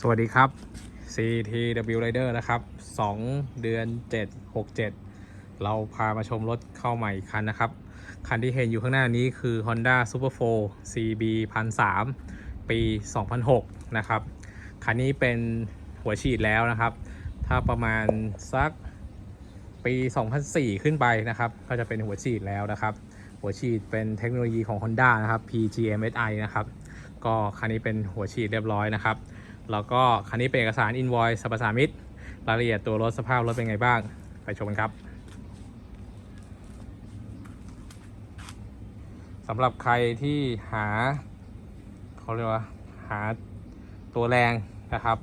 สวัสดีครับ CTW Rider นะครับ 2 เดือน 7 6 7 เราพามาชมรถเข้าใหม่อีกคันนะครับ คันที่เห็นอยู่ข้างหน้านี้คือ Honda Super 4 CB 1003ปี 2006 นะครับ คันนี้เป็นหัวฉีดแล้วนะครับ ถ้าประมาณสักปี 2004 ขึ้นไปนะครับ ก็จะเป็นหัวฉีดแล้วนะครับ หัวฉีดเป็นเทคโนโลยีของ Honda นะครับ PGMSI นะครับ ก็คันนี้เป็นหัวฉีดเรียบร้อยนะครับ แล้วก็คันนี้เป็นเอกสาร invoice สรรพสามิตรายละเอียดตัวรถสภาพรถเป็นไงบ้าง ไปชมกันครับสำหรับใครที่หาเขาเรียกว่าหาตัวแรงนะครับ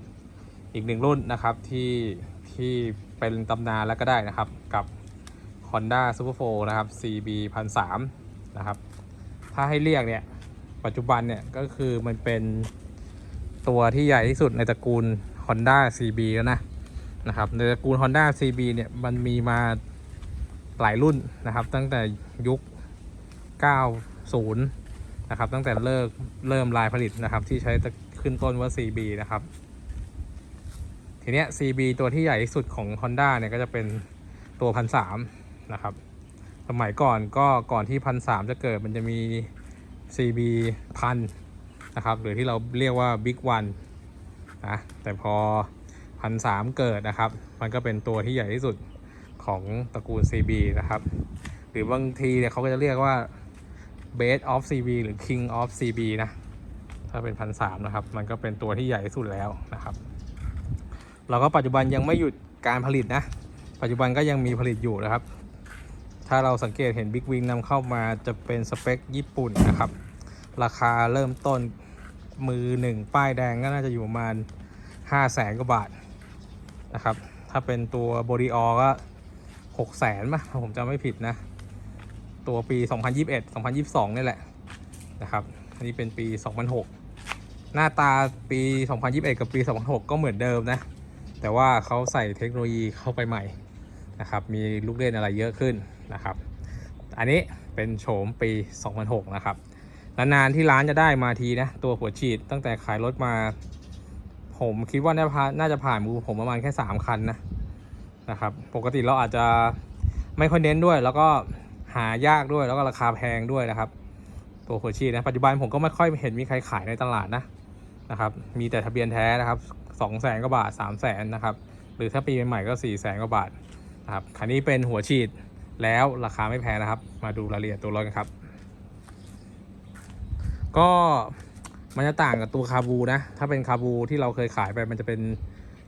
อีกหนึ่งรุ่นนะครับที่ที่เป็นตำนานแล้วก็ได้นะครับกับ Honda Super 4นะครับ CB 1 0 0นะครับ ถ้าให้เรียกเนี่ย ปัจจุบันเนี่ย ก็คือมันเป็น ตัวที่ใหญ่ที่สุดในตระกูล Honda CB แล้วนะนะครับในตระกูล Honda CB เนี่ยมันมีมาหลายรุ่นนะครับ ตั้งแต่ยุค 90 นะครับ ตั้งแต่เลิกเริ่มลายผลิตนะครับที่ใช้ตะขึ้นต้นว่า CB นะครับ ทีเนี้ย CB ตัวที่ใหญ่ที่สุดของ Honda เนี่ยก็จะเป็นตัวพันสามนะครับ สมัยก่อนก็ก่อนที่พันสามจะเกิดมันจะมี CB พัน นะครับ หรือที่เราเรียกว่า Big One นะแต่พอพันสามเกิดนะครับ มันก็เป็นตัวที่ใหญ่ที่สุดของตระกูล CB นะครับ หรือบางทีเนี่ยเขาก็จะเรียกว่า Base of CB หรือ King of CB นะ ถ้าเป็นพันสามนะครับ มันก็เป็นตัวที่ใหญ่ที่สุดแล้วนะครับ เราก็ปัจจุบันยังไม่หยุดการผลิตนะ ปัจจุบันก็ยังมีผลิตอยู่นะครับ ถ้าเราสังเกตเห็น Big Wing นำเข้ามาจะเป็นสเปคญี่ปุ่นนะครับ ราคาเริ่มต้นมือหนึ่งป้ายแดงก็น่าจะอยู่ประมาณ5 0 0แสนกว่าบาทนะครับ ถ้าเป็นตัวบ o ดีออก็6 0แสนป่ะถ้าผมจำไม่ผิดนะ ตัวปี 2021 2022 นี่แหละนะครับ อันนี้เป็นปี 2006 หน้าตาปี 2021 กับปี 2006 ก็เหมือนเดิมนะ แต่ว่าเขาใส่เทคโนโลยีเข้าไปใหม่นะครับ มีลูกเล่นอะไรเยอะขึ้นนะครับ อันนี้เป็นโฉมปี 2006 นะครับ นานๆที่ร้านจะได้มาทีนะ ตัวหัวฉีดตั้งแต่ขายรถมา ผมคิดว่าน่าจะผ่านมือผมประมาณแค่3คันนะนะครับ ปกติเราอาจจะไม่ค่อยเน้นด้วย แล้วก็หายากด้วยแล้วก็ราคาแพงด้วยนะครับ ตัวหัวฉีดนะปัจจุบันผมก็ไม่ค่อยเห็นมีใครขายในตลาดนะนะครับมีแต่ทะเบียนแท้นะครับ2 0 0แสนกว่าบาท3 0 0แสนนะครับหรือถ้าปีใหม่ก็4 0 0แสนกว่าบาทนะครับคันนี้เป็นหัวฉีดแล้วราคาไม่แพงนะครับ มาดูรายละเอียดตัวรถกันครับ ก็มันจะต่างกับตัวคาบูนะ ถ้าเป็นคาบูที่เราเคยขายไปมันจะเป็น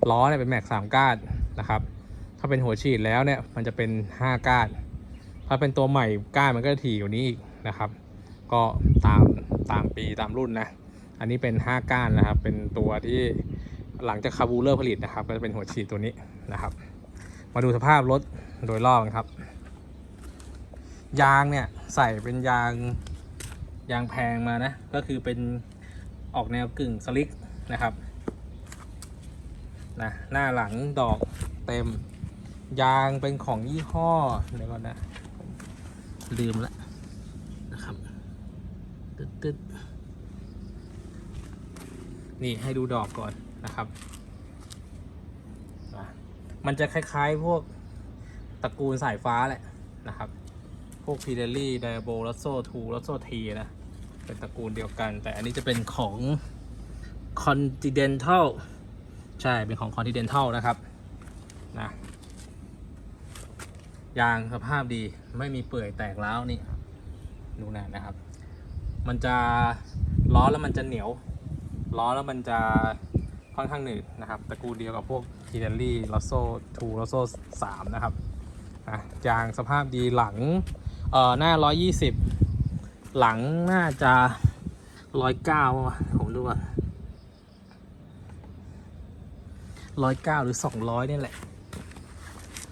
ล้อเนี่ยเป็นแม็กสามก้านนะครับ ถ้าเป็นหัวฉีดแล้วเนี่ยมันจะเป็น5ก้าน ถ้าเป็นตัวใหม่ก้านมันก็จะถี่กว่านี้อีกนะครับ ก็ตามตามปีตามรุ่นนะ อันนี้เป็น5ก้านนะครับ เป็นตัวที่หลังจากคาบูเลิกผลิตนะครับ ก็จะเป็นหัวฉีดตัวนี้นะครับ มาดูสภาพรถโดยรอบครับ ยางเนี่ยใส่เป็นยาง ยางแพงมานะ ก็คือเป็นออกแนวกึ่งสลิกนะครับนะหน้าหลังดอกเต็ม ยางเป็นของยี่ห้อเดี๋ยวก่อนนะ ลืมละนะครับตึ๊ดตึ๊ดนี่ให้ดูดอกก่อนนะครับ มันจะคล้ายๆพวกตระกูลสายฟ้าแหละนะครับ พวกพีเดลี่ไดโบลัสโซทูลัสโซทีนะ เป็นตระกูลเดียวกัน แต่อันนี้จะเป็นของ Continental ใช่ เป็นของ Continental นะครับ นะ ยางสภาพดี ไม่มีเปื่อยแตกแล้วนี่ ดูนะนะครับ มันจะล้อแล้วมันจะเหนียว ล้อแล้วมันจะค่อนข้างหนืดนะครับ ตระกูลเดียวกับพวก p i r e l l i l o s s o 2 l o s s o 3 นะครับอะยางสภาพดีหลัง เอ่อหน้า 120 หลังน่าจะ 109ว่ะผมดูก่อน109หรือ200นี่แหละ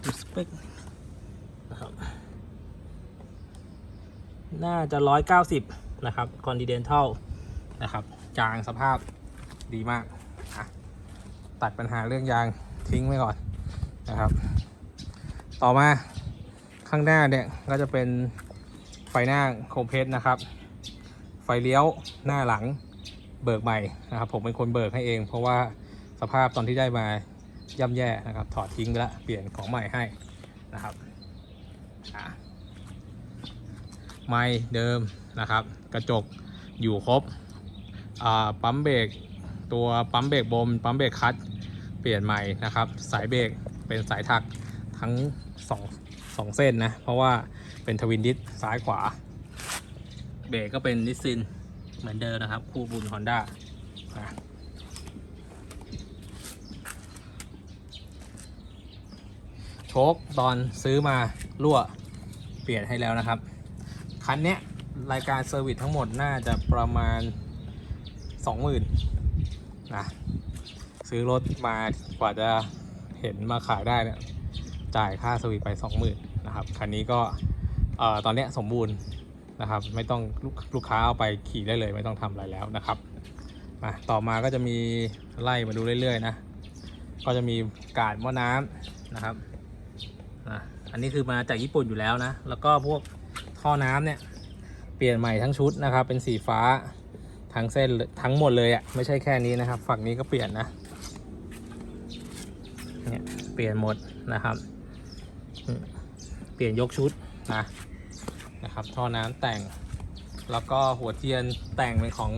ดูสเปคนะครับ น่าจะ190นะครับ Continental นะครับยางสภาพดีมากตัดปัญหาเรื่องยางทิ้งไว้ก่อนนะครับ ต่อมา ข้างหน้าเนี่ยก็จะเป็นไฟหน้าโคมเพชรนะครับ ไฟเลี้ยวหน้าหลังเบิกใหม่นะครับ ผมเป็นคนเบิกให้เอง เพราะว่าสภาพตอนที่ได้มาย่ำแย่นะครับ ถอดทิ้งไปแล้วเปลี่ยนของใหม่ให้นะครับไม้เดิมนะครับ กระจกอยู่ครบปั๊มเบรกตัวปั๊มเบรกบม ปั๊มเบรกคัตเปลี่ยนใหม่นะครับ สายเบรกเป็นสายถัก ทั้งสองสองเส้นนะ เพราะว่าเป็นทวินดิสซ้ายขวา เบรกก็เป็นนิสซินเหมือนเดิมนะครับ คู่บุญฮอนด้าโชคตอนซื้อมารั่วเปลี่ยนให้แล้วนะครับ คันเนี้ยรายการเซอร์วิสทั้งหมดน่าจะประมาณ 20,000นะซื้อรถมากว่าจะเห็นมาขายได้เนี่ย จ่ายค่าเซอร์วิสไป20,000นะครับคันนี้ก็ตอนนี้สมบูรณ์นะครับไม่ต้องลูกลูกค้าเอาไปขี่ได้เลยไม่ต้องทำอะไรแล้วนะครับมาต่อมาก็จะมีไล่มาดูเรื่อยๆนะก็จะมีกาดหม้อน้ำนะครับอะอันนี้คือมาจากญี่ปุ่นอยู่แล้วนะ แล้วก็พวกท่อน้ำเนี่ยเปลี่ยนใหม่ทั้งชุดนะครับ เป็นสีฟ้าทั้งเส้นทั้งหมดเลยอะ่ะไม่ใช่แค่นี้นะครับ ฝั่งนี้ก็เปลี่ยนนะเนี่ยเปลี่ยนหมดนะครับ เปลี่ยนยกชุดนะนะครับท่อน้ำแต่ง แล้วก็หัวเทียนแต่งเป็นของ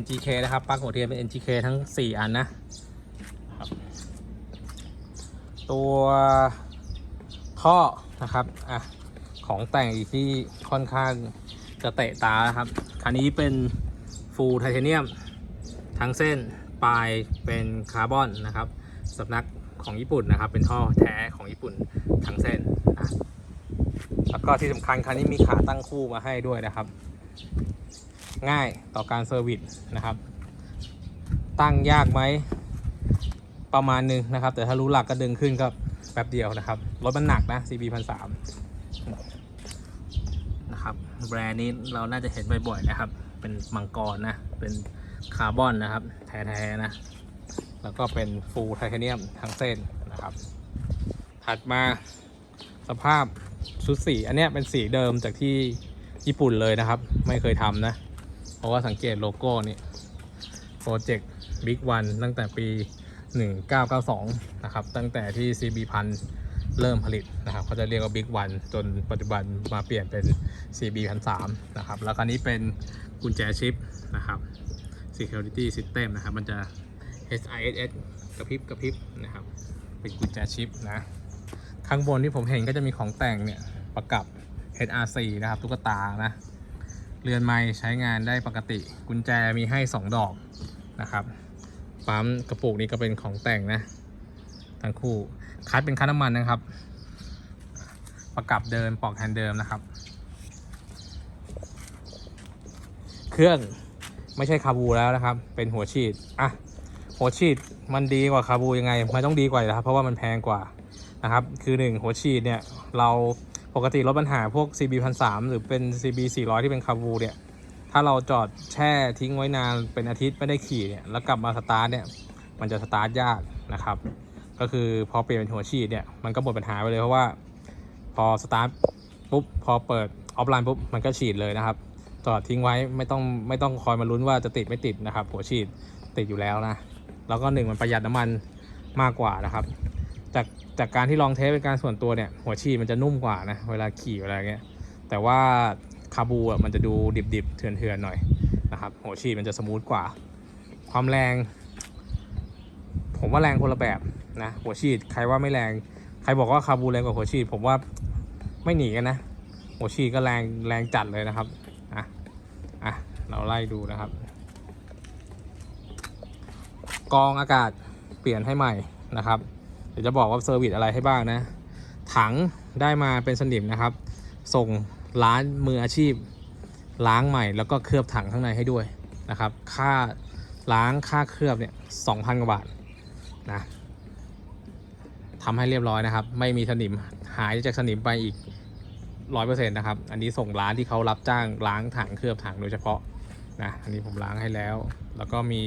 NGK นะครับปลั๊กหัวเทียนเป็น NGK ทั้ง 4 อันนะครับตัวท่อนะครับอะของแต่งอีกที่ค่อนข้างจะเตะตานะครับ คันนี้เป็นฟูลไทเทเนียม ทั้งเส้นปลายเป็นคาร์บอนนะครับสำนัก ของญี่ปุ่นนะครับ เป็นท่อแท้ของญี่ปุ่นทั้งเส้นอะแล้วก็ที่สำคัญคันนี้มีขาตั้งคู่มาให้ด้วยนะครับ ง่ายต่อการเซอร์วิสนะครับ ตั้งยากไหมประมาณนึงนะครับ แต่ถ้ารู้หลักก็ดึงขึ้นก็แป๊บเดียวนะครับรถมันหนักนะ CB 1 3 0นะครับ แบรนด์นี้เราน่าจะเห็นบ่อยๆนะครับ เป็นมังกรนะ เป็นคาร์บอนนะครับ แท้ๆนะ แล้วก็เป็นฟูลไทเทเนียมทั้งเส้นนะครับ ถัดมาสภาพชุดสี อันนี้เป็นสีเดิมจากที่ญี่ปุ่นเลยนะครับ ไม่เคยทำนะ เพราะว่าสังเกตโลโก้นี่โปรเจกต์บิ๊กวันตั้งแต่ปี 1992 นะครับ ตั้งแต่ที่ CB พันเริ่มผลิตนะครับเขาจะเรียกว่าบิ๊กวันจนปัจจุบันมาเปลี่ยนเป็น CB พันสามนะครับ แล้วคันนี้เป็นกุญแจชิปนะครับ Security System นะครับ มันจะ HISS กระพริบกระพริบนะครับเป็นกุญแจชิปนะข้างบนที่ผมเห็นก็จะมีของแต่งเนี่ยประกับ HRC นะครับตุ๊กตานะเรือนไม้ใช้งานได้ปกติกุญแจมีให้ 2 ดอกนะครับปั๊มกระปุกนี้ก็เป็นของแต่งนะทั้งคู่คัดเป็นคัดน้ำมันนะครับ ประกับเดิมปอกแฮนด์เดิมนะครับ เครื่องไม่ใช่คาบูแล้วนะครับ เป็นหัวฉีดอะ หัวฉีดมันดีกว่าคาบูยังไงมันต้องดีกว่าอยู่แล้วครับเพราะว่ามันแพงกว่านะครับคือ 1 หัวฉีดเนี่ยเราปกติรถปัญหาพวก CB 1 3 0หรือเป็น CB 400 ที่เป็นคาบูเนี่ยถ้าเราจอดแช่ทิ้งไว้นานเป็นอาทิตย์ไม่ได้ขี่เนี่ยแล้วกลับมาสตาร์ทเนี่ยมันจะสตาร์ทยากนะครับ ก็คือพอเปลี่ยนเป็นหัวฉีดเนี่ยมันก็หมดปัญหาไปเลยเพราะว่าพอสตาร์ทปุ๊บพอเปิดออฟไลน์ปุ๊บมันก็ฉีดเลยนะครับจอดทิ้งไว้ไม่ต้องไม่ต้องคอยมาลุ้นว่าจะติดไม่ติดนะครับ หัวฉีดติดอยู่แล้วนะ แล้วก็หนึ่งมันประหยัดน้ำมันมากกว่านะครับ จากจากการที่ลองเทสเป็นการส่วนตัวเนี่ย หัวฉีดมันจะนุ่มกว่านะ เวลาขี่เวลาเงี้ย แต่ว่าคาบูอะมันจะดูดิบๆเถื่อนๆหน่อยนะครับ หัวฉีดมันจะสมูทกว่า ความแรง ผมว่าแรงคนละแบบนะหัวฉีดใครว่าไม่แรง ใครบอกว่าคาบูแรงกว่าหัวฉีด ผมว่าไม่หนีกันนะ หัวฉีดก็แรงแรงจัดเลยนะครับอะอะเราไล่ดูนะครับ กองอากาศเปลี่ยนให้ใหม่นะครับ เดี๋ยวจะบอกว่าเซอร์วิสอะไรให้บ้างนะ ถังได้มาเป็นสนิมนะครับ ส่งร้านมืออาชีพ ล้างใหม่แล้วก็เคลือบถังข้างในให้ด้วยนะครับ ค่าล้างค่าเคลือบเนี่ยสองพันกว่าบาทนะทำให้เรียบร้อยนะครับ ไม่มีสนิมหายจากสนิมไปอีกร้อยเปอร์เซ็นต์นะครับ อันนี้ส่งร้านที่เขารับจ้างล้างถังเคลือบถังโดยเฉพาะนะ อันนี้ผมล้างให้แล้ว แล้วก็มี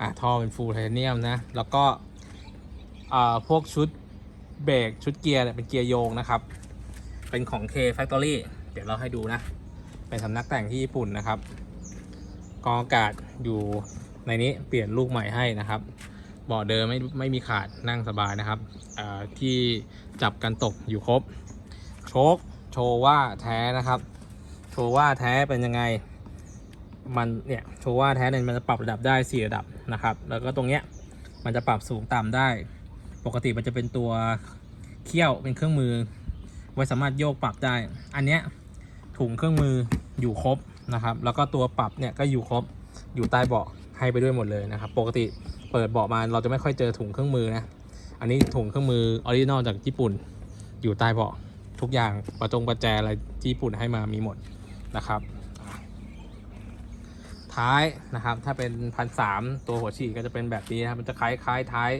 อะท่อเป็นฟูลไทเทเนียมนะ แล้วก็อ่าพวกชุดเบรกชุดเกียร์เนี่ยเป็นเกียร์โยงนะครับ เป็นของ K Factory เดี๋ยวเราให้ดูนะ เป็นสำนักแต่งที่ญี่ปุ่นนะครับ กองอากาศอยู่ในนี้เปลี่ยนลูกใหม่ให้นะครับเบาะเดิมไม่ไม่มีขาดนั่งสบายนะครับอ่าที่จับกันตกอยู่ครบ โชคโชว์ว่าแท้นะครับ โชว์ว่าแท้เป็นยังไง มันเนี่ยโชว์ว่าแท้เนี่ยมันจะปรับระดับได้ 4 ระดับนะครับ แล้วก็ตรงเนี้ยมันจะปรับสูงต่ำได้ ปกติมันจะเป็นตัวเขี้ยวเป็นเครื่องมือ ไว้สามารถโยกปรับได้ อันเนี้ยถุงเครื่องมืออยู่ครบนะครับ แล้วก็ตัวปรับเนี่ยก็อยู่ครบอยู่ใต้เบาะให้ไปด้วยหมดเลยนะครับ ปกติเปิดเบาะมาเราจะไม่ค่อยเจอถุงเครื่องมือนะอันนี้ถุงเครื่องมือออริจินอลจากญี่ปุ่น อยู่ใต้เบาะทุกอย่างประจงประแจอะไรที่ญี่ปุ่นให้มามีหมดนะครับ ท้ายนะครับ ถ้าเป็นพันสามตัวหัวฉีดก็จะเป็นแบบนี้นะครับ มันจะคล้ายคล้ายท้าย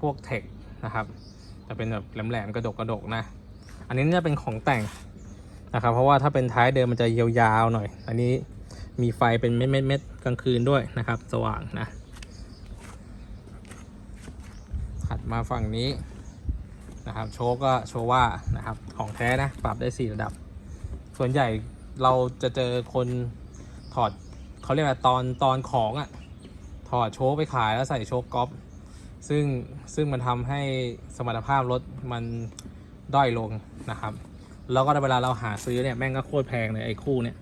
พวกเทคนะครับจะเป็นแบบแหลมๆกระดกกระดกนะ อันนี้เนี่ยเป็นของแต่งนะครับ เพราะว่าถ้าเป็นท้ายเดิมมันจะยาวๆหน่อย อันนี้มีไฟเป็นเม็ดๆกลางคืนด้วยนะครับ สว่างนะถัดมาฝั่งนี้นะครับ โชก็โชว์ว่านะครับ ของแท้นะ ปรับได้ 4 ระดับ ส่วนใหญ่เราจะเจอคนถอด เขาเรียกว่าตอนตอนของอะ่ะถอดโชว์ไปขายแล้วใส่โชว์ก๊อปซึ่งซึ่งมันทำให้สมรรถภาพรถมันด้อยลงนะครับ แล้วก็เวลาเราหาซื้อเนี่ยแม่งก็โคตรแพงเลยไอ้คู่เนี่ย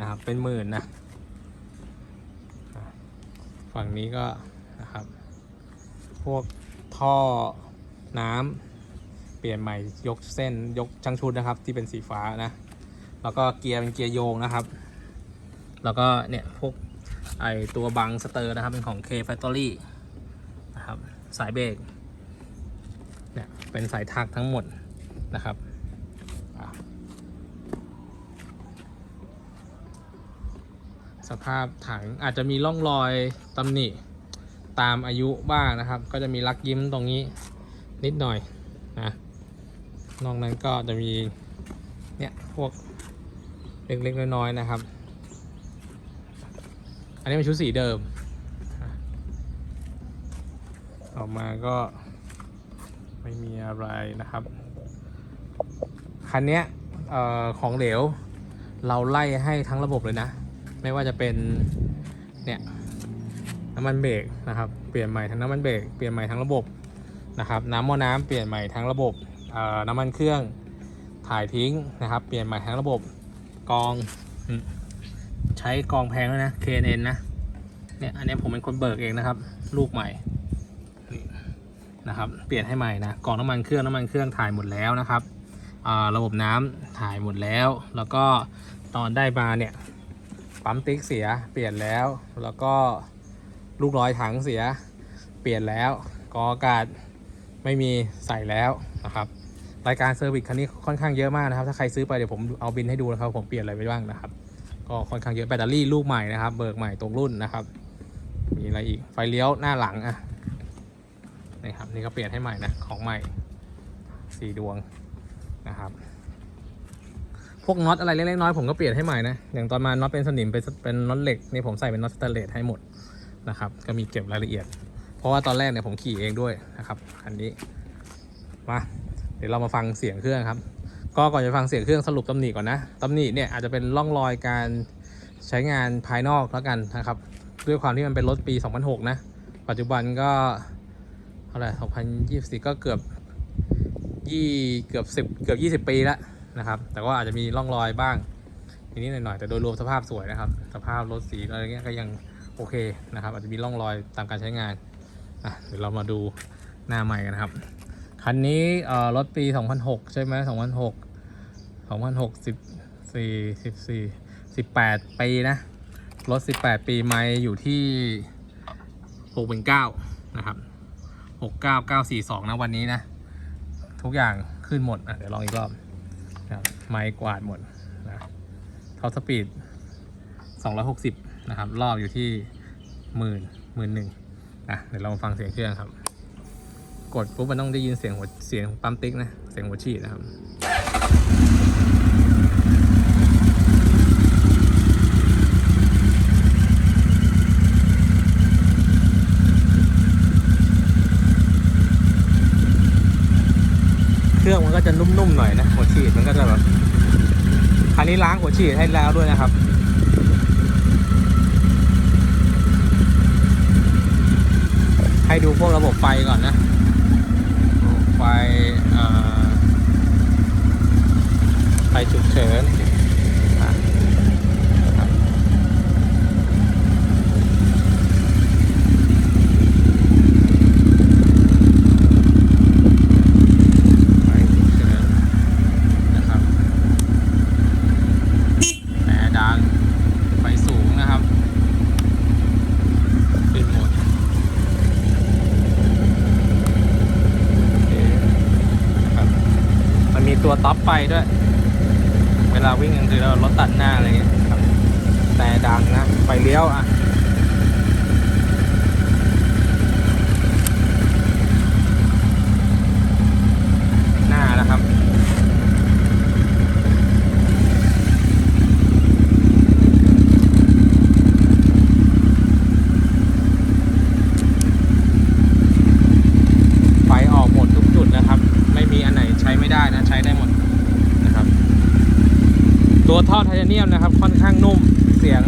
นะครับเป็นหมื่นนะ ฝั่งนี้ก็นะครับ พวกท่อน้ำเปลี่ยนใหม่ยกเส้นยกช่างชุดนะครับที่เป็นสีฟ้านะ แล้วก็เกียร์เป็นเกียร์โยงนะครับ แล้วก็เนี่ยพวกไอตัวบังสเตอร์นะครับ เป็นของ K Factory นะครับ สายเบรกเนี่ยเป็นสายทักทั้งหมดนะครับสภาพถังอาจจะมีร่องรอยตำหนิตามอายุบ้างนะครับ ก็จะมีลักยิ้มตรงนี้นิดหน่อยนะนอกนั้นก็จะมีเนี่ยพวกเล็กๆน้อยๆนะครับ อันนี้เป็นชุดสีเดิม ออกมาก็ไม่มีอะไรนะครับ คันนี้ออของเหลว เราไล่ให้ทั้งระบบเลยนะ ไม่ว่าจะเป็นเนี่ยน้ำมันเบรกนะครับ เปลี่ยนใหม่ทั้งน้ำมันเบรกเปลี่ยนใหม่ทั้งระบบนะครับ น้ำม้อน้ำเปลี่ยนใหม่ทั้งระบบน้ำมันเครื่องถ่ายทิ้งนะครับ เปลี่ยนใหม่ทั้งระบบกอง ใช้กองแพงด้วยนะ KNN นะ เนี่ยอันนี้ผมเป็นคนเบิกเองนะครับ ลูกใหม่นี่นะครับ เปลี่ยนให้ใหม่นะกองน้ำมันเครื่องน้ำมันเครื่องถ่ายหมดแล้วนะครับอ่าระบบน้ำถ่ายหมดแล้ว แล้วก็ตอนได้มาเนี่ยปั๊มติ๊กเสียเปลี่ยนแล้ว แล้วก็ลูกร้อยถังเสียเปลี่ยนแล้วกออากาศไม่มีใส่แล้วนะครับรายการเซอร์วิสคันนี้ค่อนข้างเยอะมากนะครับ ถ้าใครซื้อไปเดี๋ยวผมเอาบินให้ดูนะครับ ผมเปลี่ยนอะไรไปบ้างนะครับ ก็ค่อนข้างเยอะแบตเตอรี่ลูกใหม่นะครับ เบิกใหม่ตรงรุ่นนะครับ มีอะไรอีกไฟเลี้ยวหน้าหลังอะนี่ครับนี่ก็เปลี่ยนให้ใหม่นะของใหม่สี่ดวงนะครับ พวกน็อตอะไรเล็กๆน้อยผมก็เปลี่ยนให้ใหม่นะอย่างตอนมาน็อตเป็นสนิมเป็นเป็นน็อตเหล็กนี่ผมใส่เป็นน็อตสแตนเลสให้หมดนะครับ ก็มีเก็บรายละเอียด เพราะว่าตอนแรกเนี่ยผมขี่เองด้วยนะครับคันนี้มาเดี๋ยวเรามาฟังเสียงเครื่องครับ ก็ก่อนจะฟังเสียงเครื่องสรุปตำหนิก่อนนะตำหนิเนี่ยอาจจะเป็นร่องรอยการใช้งานภายนอกแล้วกันนะครับ ด้วยความที่มันเป็นรถปี 2006 นะ ปัจจุบันก็เท่าไหร่2024 ก็เกือบยี่เกือบ 10 เกือบ 20 ปีแล้วนะครับ แต่ว่าอาจจะมีร่องรอยบ้างนิดๆหน่อยๆ แต่โดยรวมสภาพสวยนะครับ สภาพรถสีอะไรเงี้ยก็ยังโอเคนะครับ อาจจะมีร่องรอยตามการใช้งานอะเดี๋ยวเรามาดูหน้าใหม่กันนะครับ คันนี้รถปี 2006 ใช่ไหม2006 2006 14 14 18 ปีนะ รถ 18 ปีไม่อยู่ที่6เป็น9นะครับ 69942 นะวันนี้นะ ทุกอย่างขึ้นหมดอะเดี๋ยวลองอีกรอบนะครับไม่กวาดหมดนะท็อปสปีด 260 นะครับ รอบอยู่ที่หมื่นหมื่นหนึ่งอะเดี๋ยวเรามาฟังเสียงเครื่องครับ กดปุ๊บมันต้องได้ยินเสียงหัวเสียงปั๊มติ๊กนะ เสียงหัวฉีดนะครับเครื่องมันก็จะนุ่มๆหน่อยนะหัวฉีดมันก็จะแบบคันนี้ล้างหัวฉีดให้แล้วด้วยนะครับ ให้ดูพวกระบบไฟก่อนนะ ไปไปฉุกเฉินอะนะครับไฟฉุกเฉินนะครับแอร์ดังไฟสูงนะครับขึ้นหมด โอเคนะครับมันมีตัวท็อปไฟ ด้วย เวลาวิ่งกลางคืนเรารถตัดหน้าอะไรเงี้ยแต่ดังนะ ไฟเลี้ยวอะ หน้านะครับ ไฟออกหมดทุกจุดนะครับ ไม่มีอันไหนใช้ไม่ได้นะ ใช้ได้หมดนะครับ ตัวท่อไทเทเนียมนะครับ ค่อนข้างนุ่มเสียง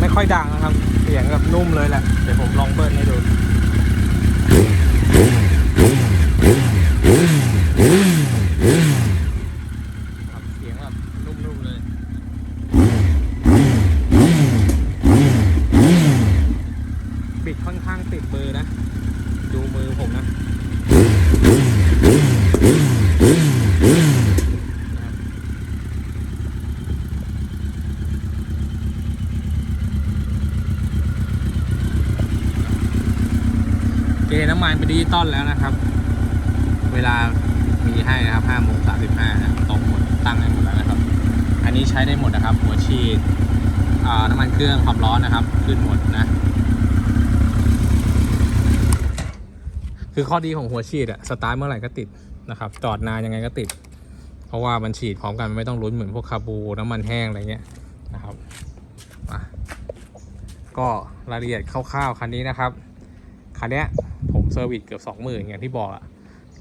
ไม่ค่อยดังนะครับ เสียงแบบนุ่มเลยแหละเดี๋ยวผมลองเบิ้ลให้ดู ครับเสียงแบบนุ่มๆเลย บิดค่อนข้างติดมือนะ ดูมือผมนะ เกน้ำมันเป็นดิจิตอลแล้วนะครับ เวลามีให้นะครับ5โมง35นะตรงหมดตั้งให้หมดแล้วนะครับ อันนี้ใช้ได้หมดนะครับ หัวฉีดอ่าน้ำมันเครื่องความร้อนนะครับ ขึ้นหมดนะ คือข้อดีของหัวฉีดอะสตาร์ทเมื่อไหร่ก็ติดนะครับจอดนานยังไงก็ติด เพราะว่ามันฉีดพร้อมกันไม่ต้องลุ้นเหมือนพวกคาบูน้ำมันแห้งอะไรเงี้ยนะครับมาก็รายละเอียดคร่าวๆคันนี้นะครับคันเนี้ย เซอร์วิสเกือบสองหมื่นอย่างที่บอกอะ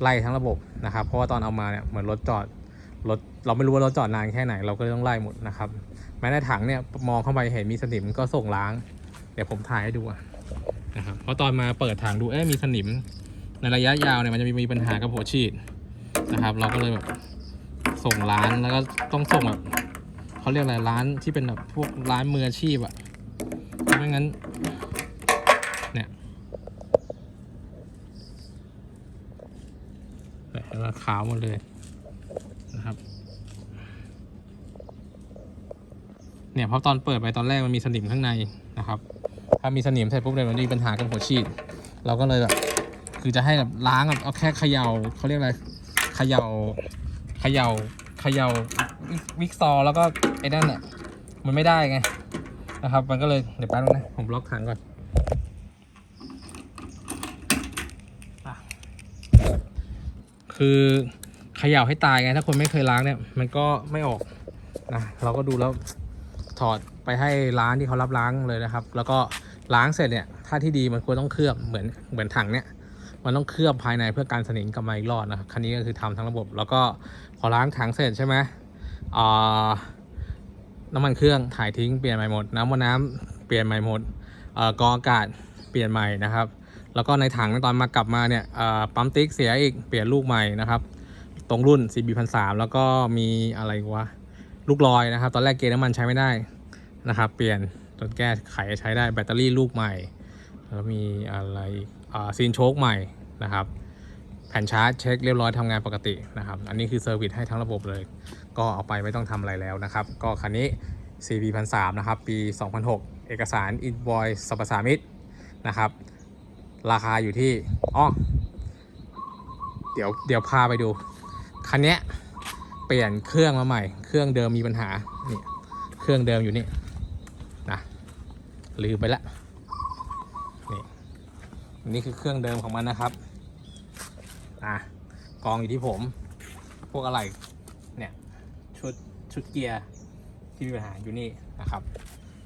ไล่ทั้งระบบนะครับ เพราะว่าตอนเอามาเนี่ยเหมือนรถจอดรถเราไม่รู้ว่ารถจอดนานแค่ไหนเราก็เลยต้องไล่หมดนะครับแม้ในถังเนี่ยมองเข้าไปเห็นมีสนิมก็ส่งล้าง เดี๋ยวผมถ่ายให้ดูนะครับเพราะตอนมาเปิดถังดูเอ๊ะมีสนิม ในระยะยาวเนี่ยมันจะมีมีปัญหากับหัวฉีดนะครับ เราก็เลยแบบส่งร้านแล้วก็ต้องส่งแบบเขาเรียกอะไรร้านที่เป็นแบบพวกร้านมืออาชีพอะไม่งั้น เนี่ย เห็นไหมขาวหมดเลยนะครับ เนี่ยเพราะตอนเปิดไปตอนแรกมันมีสนิมข้างในนะครับถ้ามีสนิมเสร็จปุ๊บเนี่ยมันมีปัญหากับหัวฉีด เราก็เลยแบบคือจะให้แบบล้างแบบเอาแค่เขย่าเขาเรียกอะไรเขย่าเขย่าเขย่าวิกซอแล้วก็ไอ้นั่นอะมันไม่ได้ไงนะครับ มันก็เลยเดี๋ยวแป๊บนึงนะผมล็อกถังก่อนอะ คือเขย่าให้ตายไง ถ้าคนไม่เคยล้างเนี่ย มันก็ไม่ออกนะเราก็ดูแล้วถอดไปให้ร้านที่เขารับล้างเลยนะครับ แล้วก็ล้างเสร็จเนี่ยถ้าที่ดีมันควรต้องเคลือบเหมือนเหมือนถังเนี่ยมันต้องเคลือบภายในเพื่อการสนิมกลับมาอีกรอดนะครับคันนี้ก็คือทำทั้งระบบ แล้วก็พอล้างถังเสร็จใช่ไหมอ่าน้ำมันเครื่องถ่ายทิ้งเปลี่ยนใหม่หมด น้ำว่าน้ำเปลี่ยนใหม่หมดอ่อกองอากาศเปลี่ยนใหม่นะครับ แล้วก็ในถังตอนมากลับมาเนี่ยปั๊มติ๊กเสียอีกเปลี่ยนลูกใหม่นะครับ ตรงรุ่น CB 1 3 0แล้วก็มีอะไรวะลูกลอยนะครับ ตอนแรกเกณฑ์น้ำมันใช้ไม่ได้นะครับเปลี่ยนจนแก้ไขใช้ได้แบตเตอรี่ลูกใหม่ แล้วมีอะไรซีนโชคใหม่นะครับแผ่นชาร์จเช็คเรียบร้อยทำงานปกตินะครับ อันนี้คือเซอร์วิสให้ทั้งระบบเลย ก็เอาไปไม่ต้องทำอะไรแล้วนะครับ ก็คันนี้ CB 1 3 0 0นะครับ ปี 2006 เอกสาร invoice สรรพสามิตนะครับ ราคาอยู่ที่อ๋อเดี๋ยวเดี๋ยวพาไปดู คันนี้เปลี่ยนเครื่องมาใหม่ เครื่องเดิมมีปัญหา นี่ เครื่องเดิมอยู่นี่ นะ ลืมไปละ นี่ นี่คือเครื่องเดิมของมันนะครับ อะ กองอยู่ที่ผม พวกอะไร เนี่ย ชุด ชุดเกียร์ที่มีปัญหาอยู่นี่นะครับ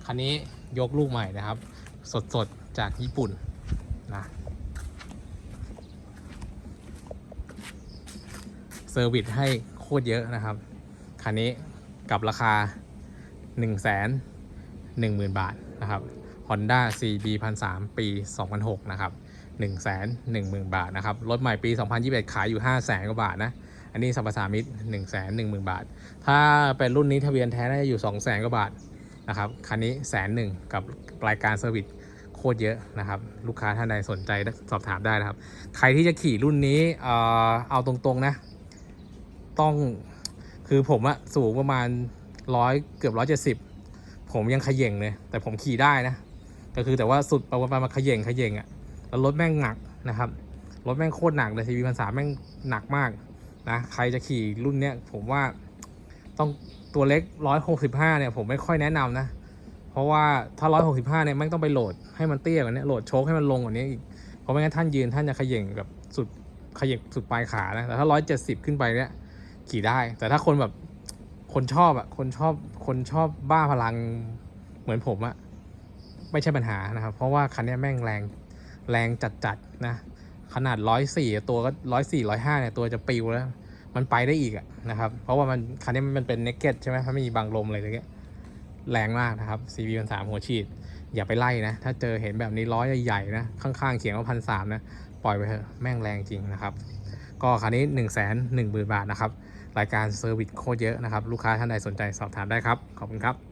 คันนี้ยกลูกใหม่นะครับ สดๆ จากญี่ปุ่น นะเซอร์วิสให้โคตรเยอะนะครับ คันนี้กับราคา 1 1 0 0 0 0 บาทนะครับ Honda CB 1 3 0ปี 2006 นะครับ 1 1 0 0 0 0 บาทนะครับ รถใหม่ปี 2021 ขายอยู่ 5 0 0แสนกว่าบาทนะ อันนี้สัมปทานมิตร1 1 0 0 0 0 บาท ถ้าเป็นรุ่นนี้ทะเบียนแท้น่าจะอยู่ 2 0 0แสนกว่าบาทนะครับ คันนี้แสนหนึ่งกับรายการเซอร์วิส คตรเยอะนะครับ ลูกค้าท่านใดสนใจสอบถามได้นะครับ ใครที่จะขี่รุ่นนี้เอ่อเอาตรงๆนะ ต้องคือผมอะสูงประมาณร้อยเกือบร้อยเจ็ดสิบผมยังขย่งเลย แต่ผมขี่ได้นะ ก็คือแต่ว่าสุดประมาณมาขย่งขย่งอะแล้วรถแม่งหนักนะครับรถแม่งโคตรหนักเลยทีวีพันสามแม่งหนักมากนะใครจะขี่รุ่นเนี้ยผมว่าต้องตัวเล็กร้อยหกสิบห้าเนี่ยผมไม่ค่อยแนะนำนะ เพราะว่าถ้าร้อยหกสิบห้าเนี่ยแม่ต้องไปโหลดให้มันเตี้ยกว่านี้โหลดโชคให้มันลงกว่านี้อีกเพราะไม่งั้นท่านยืนท่านจะขย่งแบบสุดขย่งสุดปลายขานะแต่ถ้าร้อยเจ็ดสิบขึ้นไปเนี่ยขี่ได้ แต่ถ้าคนแบบคนชอบอะคนชอบคนชอบบ้าพลังเหมือนผมอะไม่ใช่ปัญหานะครับ เพราะว่าคันนี้แม่งแรงแรงจัดๆนะขนาดร้อยสี่ตัวก็ร้อยสี่ร้อยห้าเนี่ยตัวจะปิวแล้ว มันไปได้อีกอะนะครับ เพราะว่ามันคันนี้มันเป็นเนกเก็ตใช่ไหมมันไม่มีบังลมอะไรอย่างเงี้ย แรงมากนะครับ CV พันสามหัวฉีด อย่าไปไล่นะ ถ้าเจอเห็นแบบนี้ร้อยใหญ่ๆนะ ข้างๆ เขียนว่าพันสามนะ ปล่อยไปเถอะ แม่งแรงจริงนะครับ ก็คันนี้1นึ่งแสนหนึ่งบาทนะครับ รายการเซอร์วิสโคตรเยอะนะครับ ลูกค้าท่านใดสนใจสอบถามได้ครับ ขอบคุณครับ